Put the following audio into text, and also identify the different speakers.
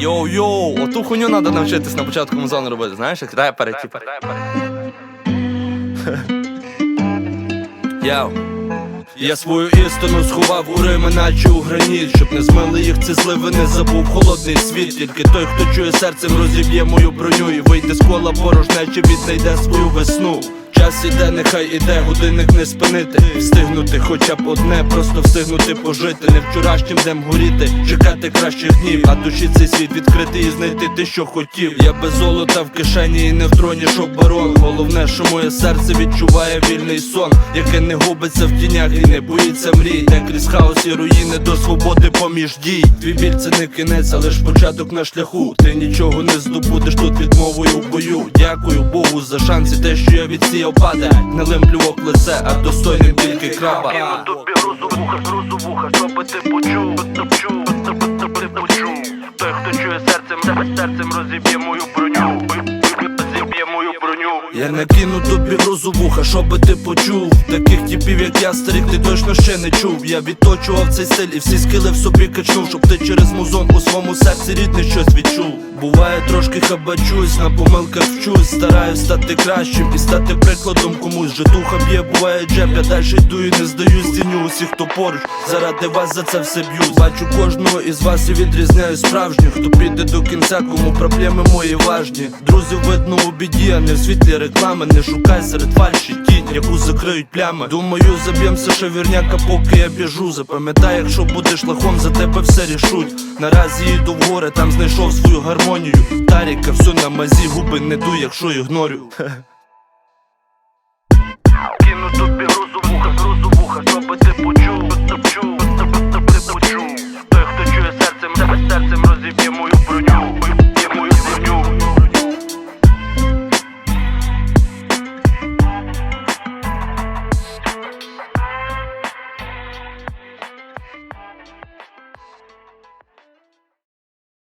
Speaker 1: Йоу-йоу, оту хуйню треба навчитись на початку музону робити, знаєш, як репери, типу. Йоу. Я свою істину сховав у Рими, наче у граніт Щоб не змили їх ці зливи, не забув холодний світ Тільки той, хто чує серцем, розіб'є мою броню І вийде з кола порожнечі, віднайде свою весну Час іде, нехай іде, годинник не спинити. Встигнути хоча б одне, просто встигнути пожити. Не вчорашнім днем горіти, чекати кращих днів. А душі цей світ відкрити і знайти те, що хотів. Я без золота в кишені і не в троні, щоб барон. Головне, що моє серце відчуває вільний сон Яке не губиться в тінях і не боїться мрій. Де крізь хаос і руїни до свободи поміж дій. Твій біль це не кінець, а лиш початок на шляху. Ти нічого не здобудеш тут відмовою в бою. Дякую Богу за шанс і те, що я відсіяв паде Не лим плювок в лице, а достойним тільки краба
Speaker 2: Кину тобі грузу вуха, грузу вуха, щоб ти почув, почув, ти почув. Той, хто чує серцем, серцем розіб'є мою
Speaker 1: Я накину тобі грузу вуха, щоби ти почув. Таких типів, як я, старих, ти точно ще не чув. Я відточував цей стиль і всі скили в собі качнув Щоб ти через музон у своєму серці рідне щось відчув. Буває трошки хабачусь, на помилках вчусь. Стараюсь стати кращим і стати прикладом комусь. Житуха б'є, буває джеб, я далі йду і не здаюсь Ціню усіх, хто поруч, заради вас за це все б'юсь Бачу кожного із вас і відрізняю справжніх. Хто піде до кінця, кому проблеми мої важні. Друзів видно у біді, а не в світлі реклами Не шукай серед фальші тінь, яку закриють плями. Думаю, заб'ємся шевірняка, поки я біжу. Запам'ятай, якщо будеш лахом, за тебе все рішуть. Наразі йду в гори, там знайшов свою гармонію. Таріка, все на мазі, губи не дуй, якщо ігнорю.
Speaker 2: Кину тобі грузу вуха, грузу вуха, щоб